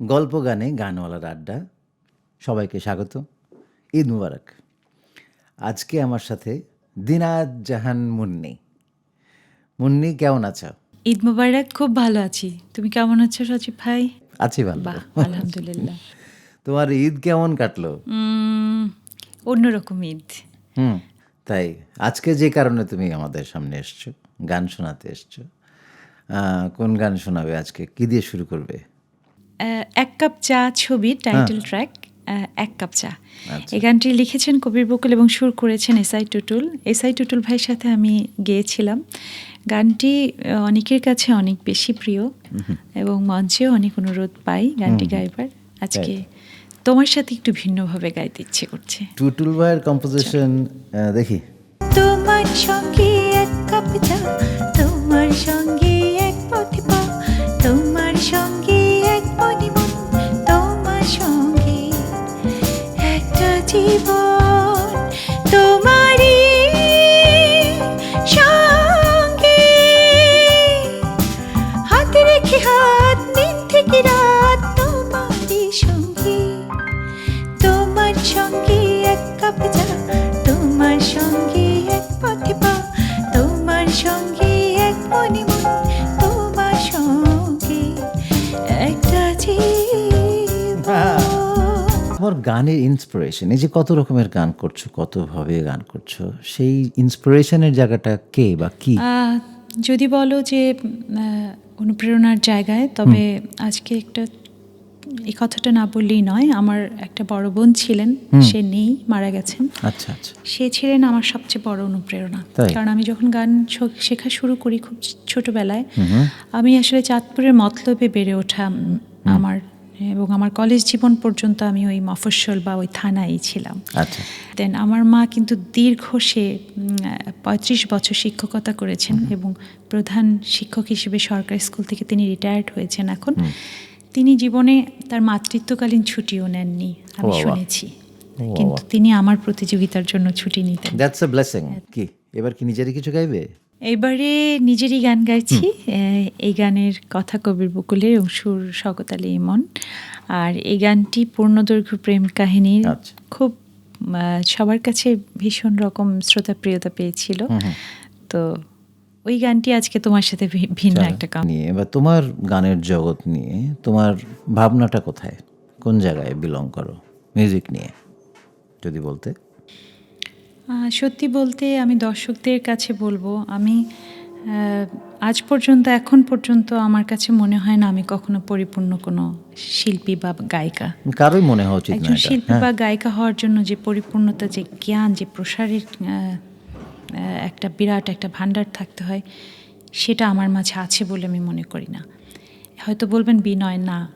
গল্প গানে গানওয়ালার আড্ডা। সবাইকে স্বাগত। ঈদ মুবারক। আজকে আমার সাথে দিনাত জাহান মুন্নি। মুন্নি কেমন আছো? ঈদ মোবারক খুব ভালো আছি। তুমি কেমন আছো সচিব ভাই? আছি ভালো। আলহামদুলিল্লাহ। তোমার ঈদ কেমন কাটলো? অন্যরকম ঈদ। হুম তাই আজকে যে কারণে তুমি আমাদের সামনে এসছো গান শোনাতে এসছো কোন গান শোনাবে আজকে? কি দিয়ে শুরু করবে? এক কাপ চা ছবির টাইটেল ট্র্যাক এক কাপ চা। এই গানটি লিখেছেন কবির বকুল এবং সুর করেছেন S SI Tutul. SI Tutul ভাইয়ের সাথে আমি গেয়েছিলাম। গানটি অনেকের কাছে অনেক বেশি প্রিয় এবং মঞ্চেও অনেক অনুরোধ পাই গানটি গাইবার। আজকে তোমার সাথে একটু ভিন্নভাবে গাইতে ইচ্ছে করছে। টুটুল ভাইয়ের কম্পোজিশন দেখি। তোমার সঙ্গে এক কাপ চা তোমার সঙ্গে জীবন তোমারই রেখে হাত রাত তোমার এক তোমার এক তোমার সঙ্গে গানের ইন্সপিরেশন এই যে কত রকমের গান করছ কতভাবে গান করছ সেই ইন্সপিরেশনের জায়গাটা কে বা কি? যদি বলো যে অনুপ্রেরণার জায়গায় তবে আজকে একটা এই কথাটা না বললেই নয় আমার একটা বড় বোন ছিলেন সে নেই মারা গেছেন। আচ্ছা আচ্ছা। সে ছিলেন আমার সবচেয়ে বড় অনুপ্রেরণা। কারণ আমি যখন গান শেখা শুরু করি খুব ছোটবেলায় আমি আসলে চাঁদপুরের মতলবে বেড়ে ওঠা আমার এবং আমার কলেজ জীবন পর্যন্ত আমি ওই মফস্বল বা ওই থানায় ছিলাম। আচ্ছা। দেন আমার মা কিন্তু দীর্ঘ সে পঁয়ত্রিশ বছর শিক্ষকতা করেছেন এবং প্রধান শিক্ষক হিসেবে সরকারি স্কুল থেকে তিনি রিটায়ার্ড হয়েছেন এখন। তিনি জীবনে তার মাতৃত্বকালীন ছুটিও নেননি আমি শুনেছি। কিন্তু তিনি আমার প্রতিযোগিতার জন্য ছুটি নিতেন। দ্যাটস এ ব্লেসিং কি? এবার কি নিজেরই কিছু গাইবে? এবারে নিজেরই গান গাইছি এই গানের কথা কবির বকুলের এবং সুর শকত আলী ইমন। আর এই গানটি পূর্ণদৈর্ঘ্য প্রেম কাহিনীর আচ্ছা। খুব সবার কাছে ভীষণ রকম শ্রোতা প্রিয়তা পেয়েছিল তো ওই গানটি আজকে তোমার সাথে ভিন্ন একটা গান নিয়ে বা তোমার গানের জগৎ নিয়ে তোমার ভাবনাটা কোথায়? কোন জায়গায় বিলং করো? মিউজিক নিয়ে যদি বলতে। সত্যি বলতে আমি দর্শকদের কাছে বলব আমি আজ পর্যন্ত এখন পর্যন্ত আমার কাছে মনে হয় না আমি কখনো পরিপূর্ণ কোনো শিল্পী বা গায়িকা। কারোই মনে হওয়া উচিত একজন শিল্পী বা গায়িকা হওয়ার জন্য যে পরিপূর্ণতা যে জ্ঞান যে প্রসারের একটা বিরাট একটা ভাণ্ডার থাকতে হয় সেটা আমার মাঝে আছে বলে আমি মনে করি না। হয়তো বলবেন বিনয় না।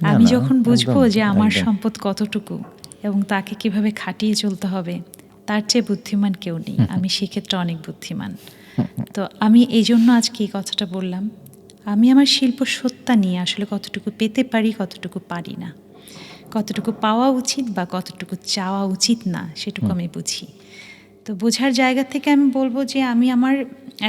আমি যখন বুঝব যে আমার সম্পদ কতটুকু এবং তাকে কীভাবে খাটিয়ে চলতে হবে তার চেয়ে বুদ্ধিমান কেউ নেই। আমি সেক্ষেত্রে অনেক বুদ্ধিমান। তো আমি এই জন্য আজকে এই কথাটা বললাম আমি আমার শিল্প সত্তা নিয়ে আসলে কতটুকু পেতে পারি কতটুকু পারি না। কতটুকু পাওয়া উচিত বা কতটুকু চাওয়া উচিত না সেটুকু আমি বুঝি। তো বোঝার জায়গা থেকে আমি বলব যে আমি আমার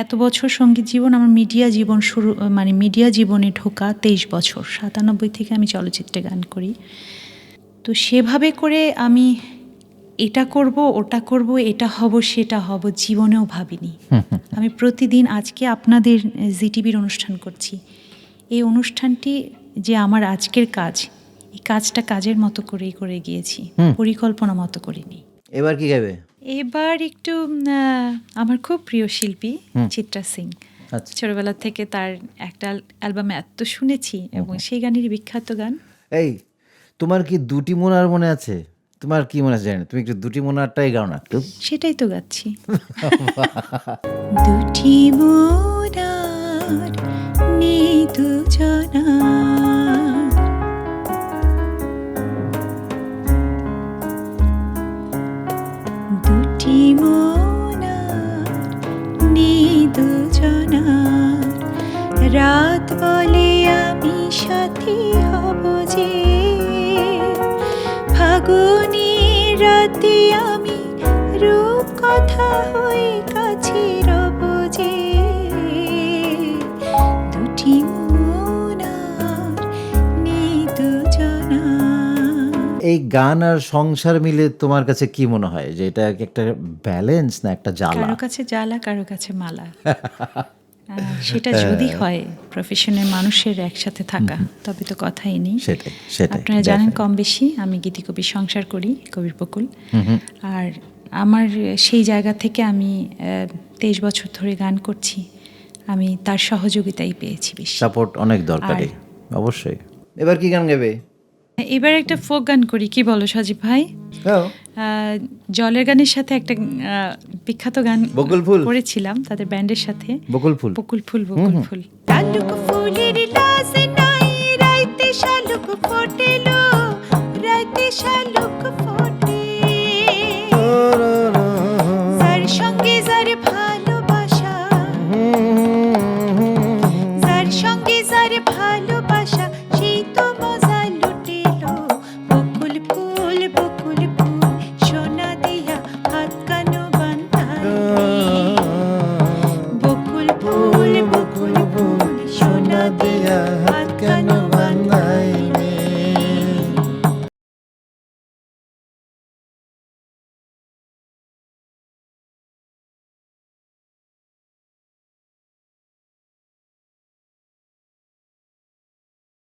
এত বছর সংগীত জীবন আমার মিডিয়া জীবন শুরু মানে মিডিয়া জীবনে ঢোকা তেইশ বছর সাতানব্বই থেকে আমি চলচ্চিত্রে গান করি। তো সেভাবে করে আমি এটা করব ওটা করব এটা হব সেটা হব জীবনেও ভাবিনি। আমি প্রতিদিন আজকে আপনাদের জিটিভির অনুষ্ঠান করছি। এই অনুষ্ঠানটি যে আমার আজকের কাজ এই কাজটা কাজের মতো করেই করে গিয়েছি। পরিকল্পনা মতো করিনি। এবার কি গাইবে? এবার একটু আমার খুব প্রিয় শিল্পী চিত্রা সিং। আচ্ছা। ছোটবেলা থেকে তার একটা অ্যালবামে এত শুনেছি এবং সেই গানেরই বিখ্যাত গান। এই তোমার কি দুটি মোনার মনে আছে? তোমার কি মনে আছে জানি না। তুমি একটু দুটি মোনারটাই গাও না একটু। সেটাই তো গাচ্ছি। দুটি মোরার নেই দুজনা দুটি মোরার নেই দুজনার। রাত বলে আমি সাথী হব যে। ফাগুনি রাতে আমি রূপ কথা হয়ে কাছে রব যে। দুটি এই গান আর সংসার মিলে তোমার কাছে কি মনে হয়? যে এটা একটা ব্যালেন্স না একটা জ্বালা? কারও কাছে জ্বালা কারও কাছে মালা। সেটা যদি হয়। প্রফেশনের মানুষের একসাথে থাকা তবে তো কথাই নেই। সেটাই সেটাই আপনারা জানেন কম বেশি আমি গীতি কবির সংসার করি কবির বকুল। আর আমার সেই জায়গা থেকে আমি তেইশ বছর ধরে গান করছি আমি তার সহযোগিতাই পেয়েছি বেশি। সাপোর্ট অনেক দরকারি অবশ্যই। এবার কি গান গাবে? এবার একটা ফোক গান করি কি বলো সাজীব ভাই? হ্যাঁ। জলের গানের সাথে একটা বিখ্যাত গান বকুল ফুল। করেছিলাম তাদের ব্যান্ডের সাথে। বকুল ফুল। বকুল ফুল বকুল ফুল। শালুক ফুলের লাশ নাই রাইতে শালুক ফোটেলো রাইতে শালুক ফোটেলো।